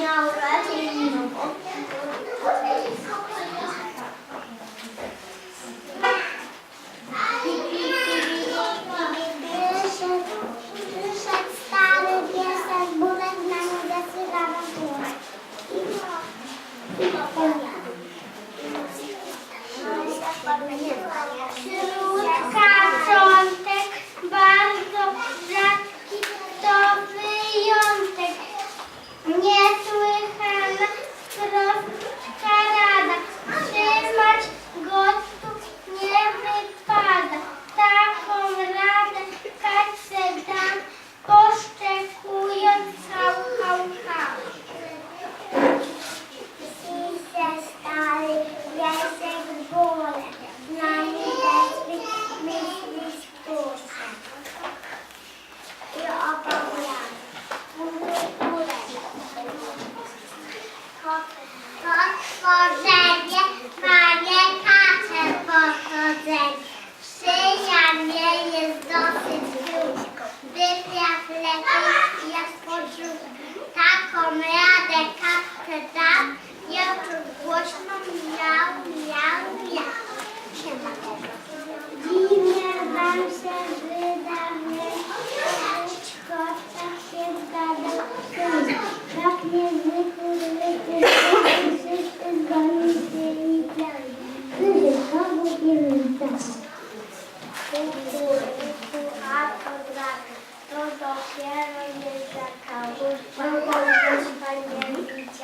Nhau.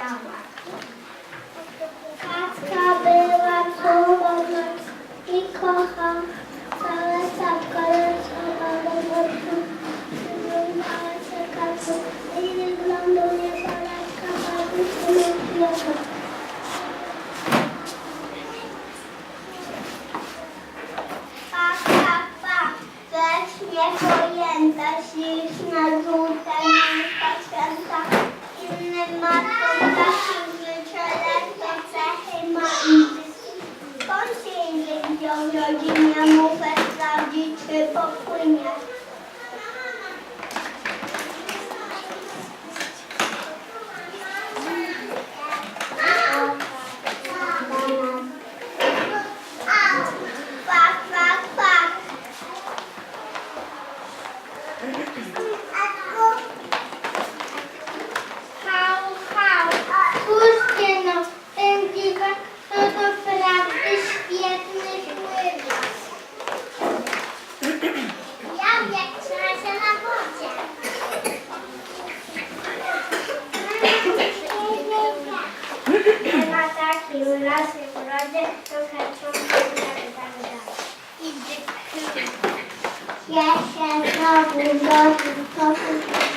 ciała. Katka była cudowna i kocham całe sadko, lecz obawy wodną. Przyglądała się Katku i wyglądu nie polecka, bawi się lubiła. Niepojęta śliczna, żółta, niska święta, innym ma Yes, yes, no, no, no, no, no.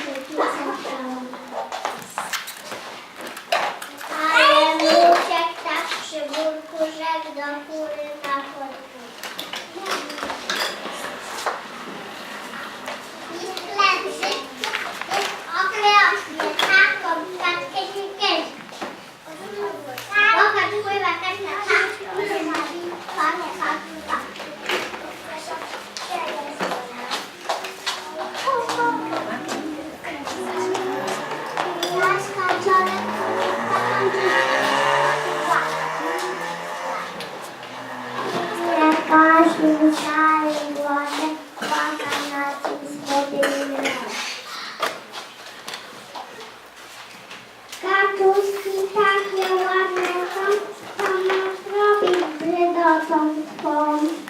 tak ja ładnie tam, tam nas robi brydotą swą.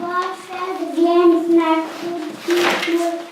poszedł więc na krótki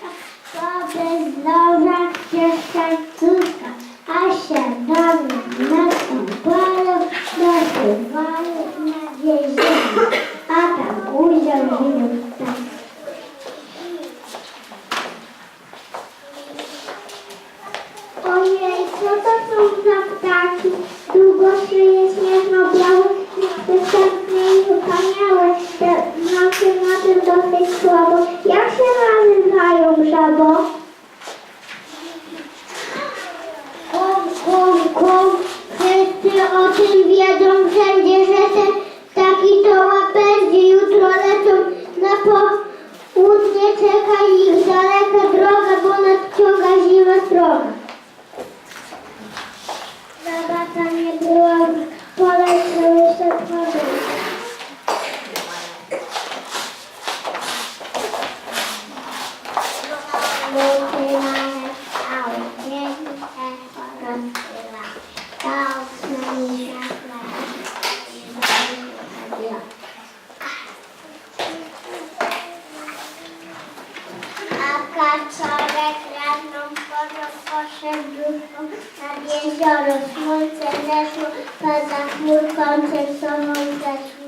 kaczorek ranną porą poszedł duchą nad jezioro. Słońce zeszło, pada chmurką, czerwconą zeszło.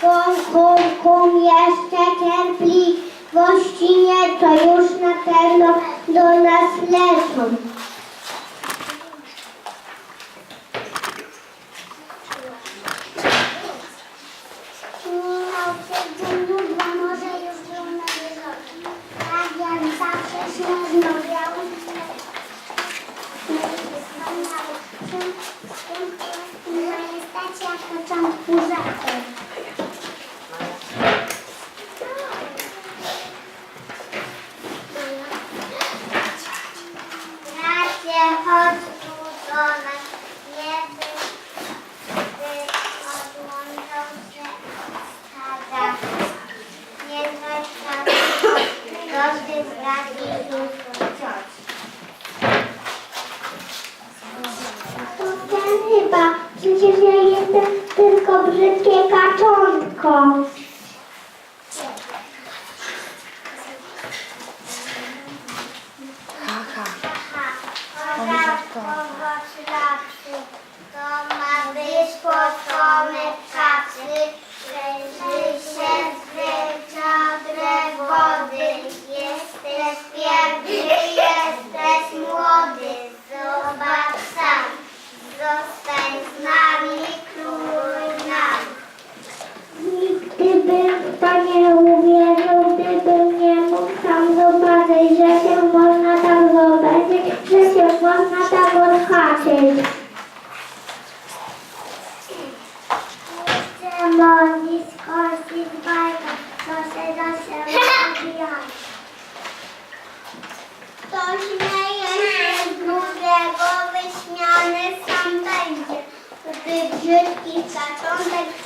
Kum, kum, kum, jeszcze cierpliwości nie, to już na pewno do nas lecą. brzydki zaczątek